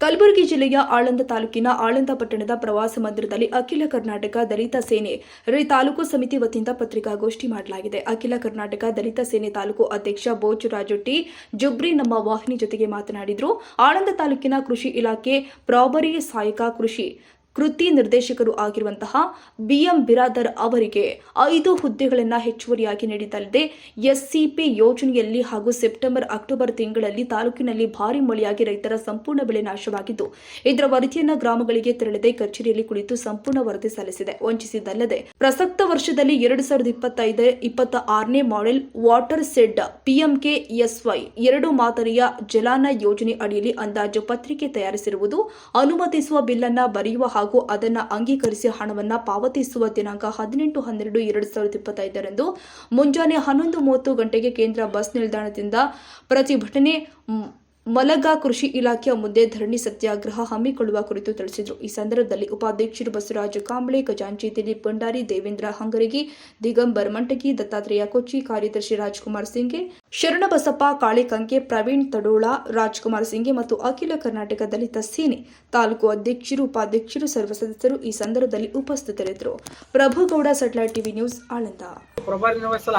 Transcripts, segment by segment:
ಕಲಬುರಗಿ ಜಿಲ್ಲೆಯ ಆಳಂದ ತಾಲೂಕಿನ ಆಳಂದ ಪಟ್ಟಣದ ಪ್ರವಾಸ ಮಂದಿರದಲ್ಲಿ ಅಖಿಲ ಕರ್ನಾಟಕ ದಲಿತ ಸೇನೆ ರೈ ತಾಲೂಕು ಸಮಿತಿ ವತಿಯಿಂದ ಪತ್ರಿಕಾಗೋಷ್ಠಿ ಮಾಡಲಾಗಿದೆ. ಅಖಿಲ ಕರ್ನಾಟಕ ದಲಿತ ಸೇನೆ ತಾಲೂಕು ಅಧ್ಯಕ್ಷ ಬೋಚು ರಾಜೊಟ್ಟಿ ಜುಬ್ರಿ ನಮ್ಮ ವಾಹಿನಿ ಜೊತೆಗೆ ಮಾತನಾಡಿದರು. ಆಳಂದ ತಾಲೂಕಿನ ಕೃಷಿ ಇಲಾಖೆ ಪ್ರಾಬರಿ ಸಹಾಯಕ ಕೃಷಿ ಕೃತಿ ನಿರ್ದೇಶಕರು ಆಗಿರುವಂತಹ ಬಿಎಂ ಬಿರಾದರ್ ಅವರಿಗೆ ಐದು ಹುದ್ದೆಗಳನ್ನು ಹೆಚ್ಚುವರಿಯಾಗಿ ನೀಡಿದ್ದಲ್ಲದೆ ಎಸ್ಸಿಪಿ ಯೋಜನೆಯಲ್ಲಿ ಹಾಗೂ ಸೆಪ್ಟೆಂಬರ್, ಅಕ್ಟೋಬರ್ ತಿಂಗಳಲ್ಲಿ ತಾಲೂಕಿನಲ್ಲಿ ಭಾರಿ ಮಳೆಯಾಗಿ ರೈತರ ಸಂಪೂರ್ಣ ಬೆಳೆ ನಾಶವಾಗಿದ್ದು, ಇದರ ವರದಿಯನ್ನು ಗ್ರಾಮಗಳಿಗೆ ತೆರಳದೆ ಕಚೇರಿಯಲ್ಲಿ ಕುಳಿತು ಸಂಪೂರ್ಣ ವರದಿ ಸಲ್ಲಿಸಿದೆ. ವಂಚಿಸಿದ್ದಲ್ಲದೆ ಪ್ರಸಕ್ತ ವರ್ಷದಲ್ಲಿ ಎರಡು ಸಾವಿರದ ಇಪ್ಪತ್ತೈದು ಇಪ್ಪತ್ತ ಆರನೇ model water shed PMK SY ಎರಡು ಮಾದರಿಯ ಜಲಾನ ಯೋಜನೆ ಅಡಿಯಲ್ಲಿ ಅಂದಾಜು ಪತ್ರಿಕೆ ತಯಾರಿಸಿರುವುದು ಅನುಮತಿಸುವ ಬಿಲ್ಲನ್ನ ಬರೆಯುವ ಹಾಗೂ ಅದನ್ನು ಅಂಗೀಕರಿಸಿ ಹಣವನ್ನು ಪಾವತಿಸುವ ದಿನಾಂಕ ಹದಿನೆಂಟು, ಹನ್ನೆರಡು, ಎರಡು ಸಾವಿರದ ಇಪ್ಪತ್ತೈದರಂದು ಮುಂಜಾನೆ ಹನ್ನೊಂದು ಮೂವತ್ತು ಗಂಟೆಗೆ ಕೇಂದ್ರ ಬಸ್ ನಿಲ್ದಾಣದಿಂದ ಪ್ರತಿಭಟನೆ ಮಲಗ ಕೃಷಿ ಇಲಾಖೆಯ ಮುಂದೆ ಧರಣಿ ಸತ್ಯಾಗ್ರಹ ಹಮ್ಮಿಕೊಳ್ಳುವ ಕುರಿತು ತಿಳಿಸಿದರು. ಈ ಸಂದರ್ಭದಲ್ಲಿ ಉಪಾಧ್ಯಕ್ಷರು ಬಸವರಾಜ ಕಾಂಬಳೆ, ಖಜಾಂಚಿ ದಿಲೀಪ್ ಭಂಡಾರಿ, ದೇವೇಂದ್ರ ಹಂಗರಗಿ, ದಿಗಂಬರ್ ಮಂಟಗಿ, ದತ್ತಾತ್ರೇಯ ಕೊಚ್ಚಿ, ಕಾರ್ಯದರ್ಶಿ ರಾಜ್ಕುಮಾರ್ ಸಿಂಗೆ, ಶರಣಬಸಪ್ಪ ಕಾಳಿಕಂಕೆ ಪ್ರವೀಣ್ ತಡೋಳ, ರಾಜ್ಕುಮಾರ್ ಸಿಂಗೆ ಮತ್ತು ಅಖಿಲ ಕರ್ನಾಟಕ ದಲಿತ ಸೇನೆ ತಾಲೂಕು ಅಧ್ಯಕ್ಷರು, ಉಪಾಧ್ಯಕ್ಷರು, ಸರ್ವ ಸದಸ್ಯರು ಈ ಸಂದರ್ಭದಲ್ಲಿ ಉಪಸ್ಥಿತರಿದ್ದರು. ಪ್ರಭುಗೌಡ ಸೆಟ್ಲೈಟ್ ಟಿವಿ ನ್ಯೂಸ್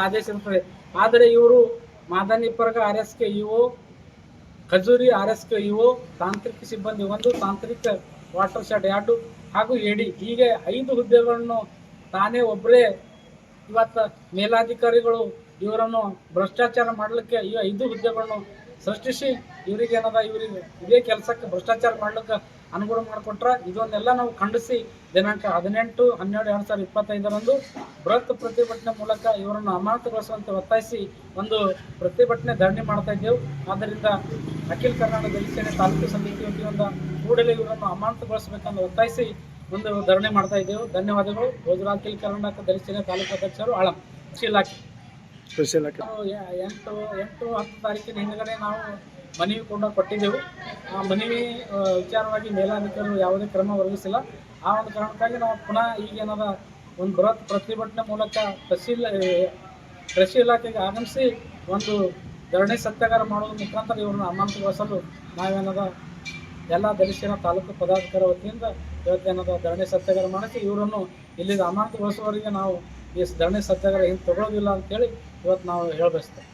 ಆದೇಶ ಆದರೆ ಇವರು ಮಾದನಿಪರ್ಗ ಆರ್ ಎಸ್ ಕೆ ಇಒ ಖಜೂರಿ ಆರ್ ಎಸ್ ಕೆ ಇಒ ತಾಂತ್ರಿಕ ಸಿಬ್ಬಂದಿ ಒಂದು, ತಾಂತ್ರಿಕ ವಾಟರ್ ಶೆಡ್ ಎರಡು ಹಾಗೂ ಎಡಿ ಹೀಗೆ ಐದು ಹುದ್ದೆಗಳನ್ನು ತಾನೇ ಒಬ್ಬರೇ ಇವತ್ತು ಮೇಲಾಧಿಕಾರಿಗಳು ಇವರನ್ನು ಭ್ರಷ್ಟಾಚಾರ ಮಾಡಲಿಕ್ಕೆ ಈ ಐದು ಹುದ್ದೆಗಳನ್ನು ಸೃಷ್ಟಿಸಿ ಇವರಿಗೆ ಏನದ, ಇವರಿಗೆ ಇದೇ ಕೆಲಸಕ್ಕೆ ಭ್ರಷ್ಟಾಚಾರ ಮಾಡ್ಲಿಕ್ಕೆ ಅನುಗುಣ ಮಾಡಿಕೊಟ್ರೆ ಇದನ್ನೆಲ್ಲ ನಾವು ಖಂಡಿಸಿ ದಿನಾಂಕ ಹದಿನೆಂಟು, ಹನ್ನೆರಡು, ಎರಡು ಸಾವಿರದ ಇಪ್ಪತ್ತೈದರಂದು ಬೃಹತ್ ಪ್ರತಿಭಟನೆ ಮೂಲಕ ಇವರನ್ನು ಅಮಾನತುಗೊಳಿಸುವಂತೆ ಒತ್ತಾಯಿಸಿ ಒಂದು ಪ್ರತಿಭಟನೆ ಧರಣಿ ಮಾಡ್ತಾ ಇದ್ದೆವು. ಆದ್ದರಿಂದ ಅಖಿಲ ಕರ್ನಾಟಕ ದಲಿತ ಸೇನೆ ತಾಲೂಕು ಸಮಿತಿ ವತಿಯಿಂದ ಕೂಡಲೇ ಇವರನ್ನು ಅಮಾನತುಗೊಳಿಸಬೇಕೆಂದು ಒತ್ತಾಯಿಸಿ ಒಂದು ಧರಣಿ ಮಾಡ್ತಾ ಇದ್ದೆವು. ಧನ್ಯವಾದಗಳು. ಗೋಜರಾ ಅಖಿಲ ಕರ್ನಾಟಕ ದಲಿತ ಸೇನೆ ತಾಲೂಕು ಅಧ್ಯಕ್ಷರು ಆಳಂ ಇಲಾಖೆ. ಕೃಷಿ ಆಗಿ. ಎ- ಎಂಟು ಎಂಟು ಹತ್ತು ತಾರೀಕಿನ ಹಿಂದ್ಗಡೆ ನಾವು ಮನವಿ ಕೂಡ ಕೊಟ್ಟಿದ್ದೆವು. ಆ ಮನವಿ ವಿಚಾರವಾಗಿ ಮೇಲಾಧಿಕಾರಿಗಳು ಯಾವುದೇ ಕ್ರಮ ಒದಗಿಸಿಲ್ಲ. ಆ ಒಂದು ಕಾರಣಕ್ಕಾಗಿ ನಾವು ಪುನಃ ಈಗೇನದ ಒಂದು ಬೃಹತ್ ಪ್ರತಿಭಟನೆ ಮೂಲಕ ತಹಸೀಲ್ ಕೃಷಿ ಇಲಾಖೆಗೆ ಆಗಮಿಸಿ ಒಂದು ಧರಣಿ ಸತ್ಯಾಗಾರ ಮಾಡೋದ್ರ ಮುಖಾಂತರ ಇವರನ್ನು ಅಮಾನತುಗೊಳಿಸಲು ನಾವೇನದ ಎಲ್ಲ ದಲಿತ ತಾಲೂಕು ಪದಾಧಿಕಾರಿ ವತಿಯಿಂದ ಇವತ್ತೇನದ ಧರಣಿ ಸತ್ಯಾಗ್ರಹ ಮಾಡಿಸಿ ಇವರನ್ನು ಇಲ್ಲಿಗೆ ಅಮಾನತುಗೊಳಿಸುವವರಿಗೆ ನಾವು ಈ ಧರಣಿ ಸತ್ಯಾಗ್ರಹ ಹಿಂದೆ ತಗೊಳ್ಳೋದಿಲ್ಲ ಅಂತೇಳಿ ಇವತ್ತು ನಾವು ಹೇಳಬಯಸ್ತೇವೆ